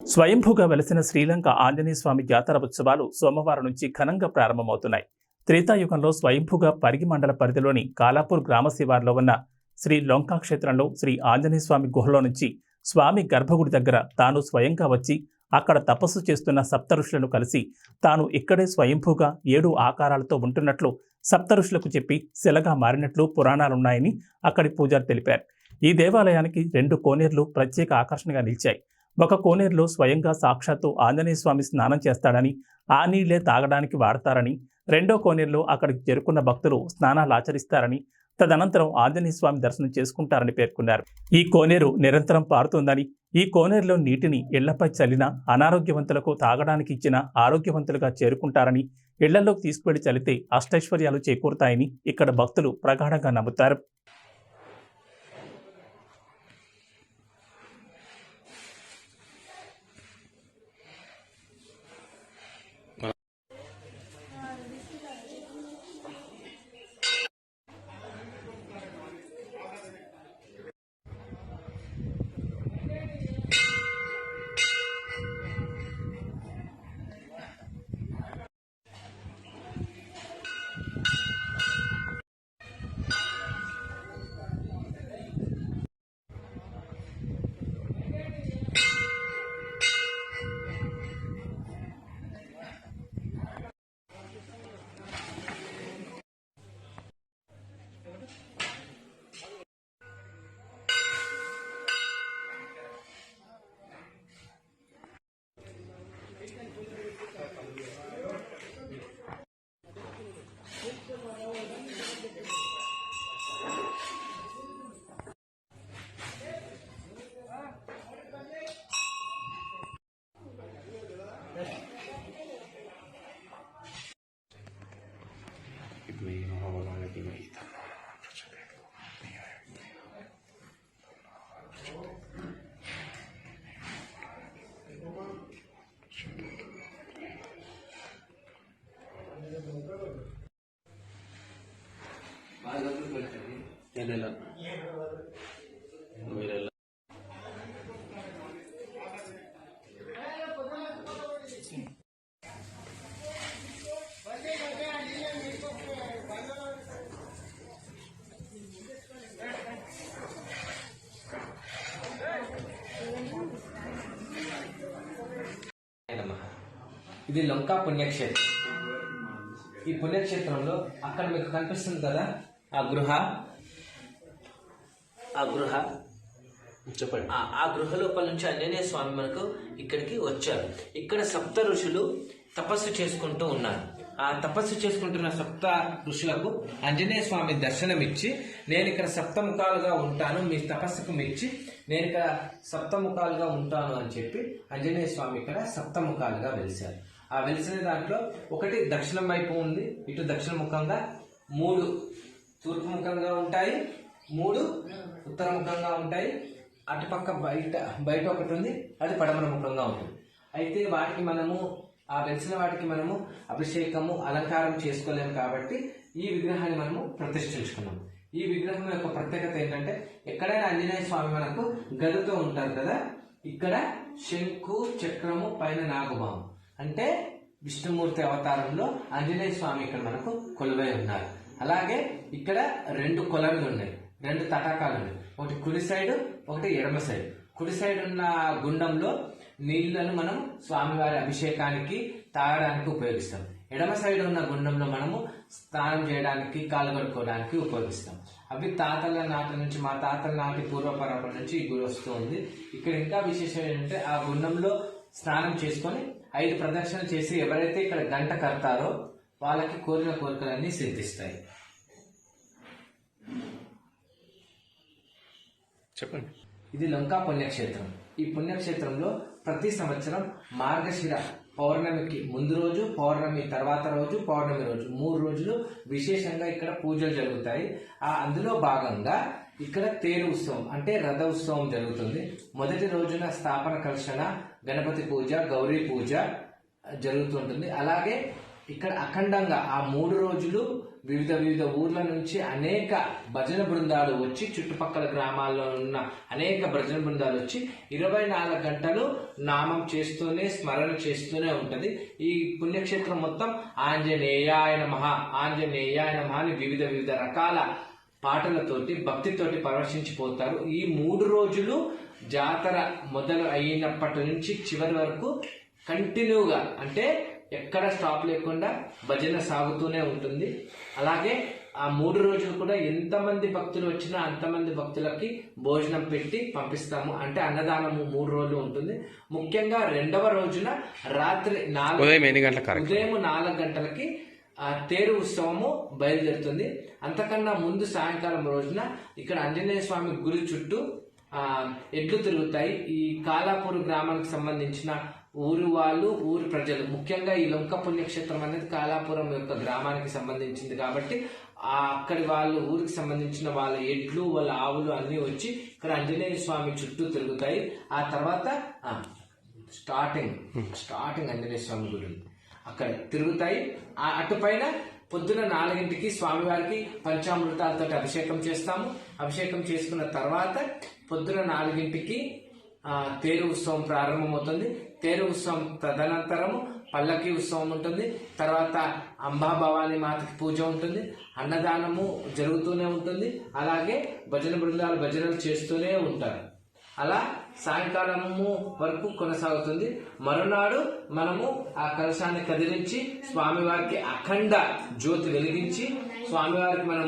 స్వయంభూగా వెలసిన శ్రీలంక ఆంజనేయ స్వామి జాతర ఉత్సవాలు సోమవారం నుంచి ఘనంగా ప్రారంభమవుతున్నాయి. త్రేతాయుగంలో స్వయంభూగా పరిగి మండల పరిధిలోని కాలాపూర్ గ్రామ శివార్లో ఉన్న శ్రీ లొంకా క్షేత్రంలో శ్రీ ఆంజనేయ స్వామి గుహలో నుంచి స్వామి గర్భగుడి దగ్గర తాను స్వయంగా వచ్చి అక్కడ తపస్సు చేస్తున్న సప్తఋషులను కలిసి తాను ఇక్కడే స్వయంభూగా ఏడు ఆకారాలతో ఉంటున్నట్లు సప్తఋషులకు చెప్పి శిలగా మారినట్లు పురాణాలున్నాయని అక్కడి పూజారి తెలిపారు. ఈ దేవాలయానికి రెండు కోనేర్లు ప్రత్యేక ఆకర్షణగా నిలిచాయి. ఒక కోనేరులో స్వయంగా సాక్షాత్తు ఆంజనేయ స్వామి స్నానం చేస్తాడని ఆ నీళ్ళే తాగడానికి వాడతారని రెండో కోనేరులో అక్కడికి చేరుకున్న భక్తులు స్నానాలు ఆచరిస్తారని తదనంతరం ఆంజనేయ స్వామి దర్శనం చేసుకుంటారని పేర్కొన్నారు. ఈ కోనేరు నిరంతరం పారుతుందని ఈ కోనేరులో నీటిని ఇళ్ళపై చల్లిన అనారోగ్యవంతులకు తాగడానికి ఇచ్చిన ఆరోగ్యవంతులుగా చేరుకుంటారని ఇళ్ళలోకి తీసుకువెళ్ళి చల్లితే అష్టైశ్వర్యాలు చేకూరుతాయని ఇక్కడ భక్తులు ప్రగాఢంగా నమ్ముతారు. Mīnu havalāya dimahita. Thank you. ఇది లొంకా పుణ్యక్షేత్రం. ఈ పుణ్యక్షేత్రంలో అక్కడ మీకు కనిపిస్తుంది కదా ఆ గృహ. ఆ గృహ. చెప్పండి. ఆ ఆ గృహ లోపల నుంచి ఆంజనేయ స్వామి మనకు ఇక్కడికి వచ్చారు. ఇక్కడ సప్త ఋషులు తపస్సు చేసుకుంటూ ఉన్నారు. ఆ తపస్సు చేసుకుంటున్న సప్త ఋషులకు ఆంజనేయ స్వామి దర్శనమిచ్చి నేను ఇక్కడ సప్తముఖాలుగా ఉంటాను మీ తపస్సుకు మెచ్చి నేను ఇక్కడ సప్తముఖాలుగా ఉంటాను అని చెప్పి ఆంజనేయ స్వామి ఇక్కడ సప్తముఖాలుగా వెలిశారు. ఆ వెలిసిన దాంట్లో ఒకటి దక్షిణం వైపు ఉంది ఇటు దక్షిణ ముఖంగా మూడు తూర్పు ముఖంగా ఉంటాయి మూడు ఉత్తర ముఖంగా ఉంటాయి అటుపక్క బయట బయట ఒకటి ఉంది అది పడమర ముఖంగా ఉంటుంది. అయితే వాటికి మనము ఆ వెలిసిన వాటికి మనము అభిషేకము అలంకారం చేసుకోలేము కాబట్టి ఈ విగ్రహాన్ని మనము ప్రతిష్ఠించుకున్నాము ఈ విగ్రహం యొక్క ప్రత్యేకత ఏంటంటే ఎక్కడైనా ఆంజనేయ స్వామి మనకు గదతో ఉంటారు కదా ఇక్కడ శంకు చక్రము పైన నాగుబాము అంటే విష్ణుమూర్తి అవతారంలో ఆంజనేయ స్వామి ఇక్కడ మనకు కొలువై ఉన్నారు. అలాగే ఇక్కడ రెండు కొలనులు ఉన్నాయి. రెండు తటాకాలు ఉన్నాయి. ఒకటి కుడి సైడ్ ఒకటి ఎడమ సైడ్. కుడి సైడ్ ఉన్న గుండంలో నీళ్ళను మనం స్వామివారి అభిషేకానికి తాగడానికి ఉపయోగిస్తాం. ఎడమ సైడ్ ఉన్న గుండంలో మనము స్నానం చేయడానికి కాలు కడుక్కోవడానికి ఉపయోగిస్తాం. అవి తాతల నాటి నుంచి మా తాతల నాటి పూర్వపరంపర నుంచి ఈ గురి వస్తూ ఉంది. ఇక్కడ ఇంకా విశేషం ఏంటంటే ఆ గుండంలో స్నానం చేసుకొని ఐదు ప్రదక్షిణలు చేసి ఎవరైతే ఇక్కడ గంట కడతారో వాళ్ళకి కోరిన కోరికలన్నీ సిద్ధిస్తాయి. చెప్పండి. ఇది లంకా పుణ్యక్షేత్రం. ఈ పుణ్యక్షేత్రంలో ప్రతి సంవత్సరం మార్గశిర పౌర్ణమికి ముందు రోజు పౌర్ణమి తర్వాత రోజు పౌర్ణమి రోజు మూడు రోజులు విశేషంగా ఇక్కడ పూజలు జరుగుతాయి. ఆ అందులో భాగంగా ఇక్కడ తేరు ఉత్సవం అంటే రథ ఉత్సవం జరుగుతుంది. మొదటి రోజున స్థాపన కర్షణ గణపతి పూజ గౌరీ పూజ జరుగుతుంటుంది. అలాగే ఇక్కడ అఖండంగా ఆ మూడు రోజులు వివిధ వివిధ ఊర్ల నుంచి అనేక భజన బృందాలు వచ్చి చుట్టుపక్కల గ్రామాల్లో ఉన్న అనేక భజన బృందాలు వచ్చి ఇరవై నాలుగు గంటలు నామం చేస్తూనే స్మరణ చేస్తూనే ఉంటుంది. ఈ పుణ్యక్షేత్రం మొత్తం ఆంజనేయాయ మహా ఆంజనేయాయ మహా అని వివిధ వివిధ రకాల పాటలతోటి భక్తితోటి పరవశించిపోతారు. ఈ మూడు రోజులు జాతర మొదలు అయినప్పటి నుంచి చివరి వరకు కంటిన్యూగా అంటే ఎక్కడ స్టాప్ లేకుండా భజన సాగుతూనే ఉంటుంది. అలాగే ఆ మూడు రోజులు కూడా ఎంతమంది భక్తులు వచ్చినా అంతమంది భక్తులకి భోజనం పెట్టి పంపిస్తాము. అంటే అన్నదానము మూడు రోజులు ఉంటుంది. ముఖ్యంగా రెండవ రోజున రాత్రి నాలుగు ఉదయం నాలుగు గంటలకి ఆ తేరు ఉత్సవము బయలుదేరుతుంది. అంతకన్నా ముందు సాయంకాలం రోజున ఇక్కడ ఆంజనేయ స్వామి గురి చుట్టూ ఎడ్లు తిరుగుతాయి. ఈ కాలాపూర్ గ్రామానికి సంబంధించిన ఊరు వాళ్ళు ఊరు ప్రజలు. ముఖ్యంగా ఈ లొంక పుణ్యక్షేత్రం అనేది కాలాపురం యొక్క గ్రామానికి సంబంధించింది కాబట్టి అక్కడి వాళ్ళు ఊరికి సంబంధించిన వాళ్ళ ఎడ్లు వాళ్ళ ఆవులు అన్నీ వచ్చి ఇక్కడ ఆంజనేయ స్వామి చుట్టూ తిరుగుతాయి. ఆ తర్వాత స్టార్టింగ్ స్టార్టింగ్ ఆంజనేయ స్వామి గుడి అక్కడ తిరుగుతాయి. ఆ అటుపైన పొద్దున నాలుగింటికి స్వామివారికి పంచామృతాలతో అభిషేకం చేస్తాము. అభిషేకం చేసుకున్న తర్వాత పొద్దున నాలుగింటికి తేరు ఉత్సవం ప్రారంభమవుతుంది. తేరు ఉత్సవం తదనంతరము పల్లకి ఉత్సవం ఉంటుంది. తర్వాత అంబా భవానీ మాతకి పూజ ఉంటుంది. అన్నదానము జరుగుతూనే ఉంటుంది. అలాగే భజన బృందాలు భజనలు చేస్తూనే ఉంటారు. అలా సాయంకాలము వరకు కొనసాగుతుంది. మరునాడు మనము ఆ కలశాన్ని కదిలించి స్వామివారికి అఖండ జ్యోతి వెలిగించి స్వామివారికి మనం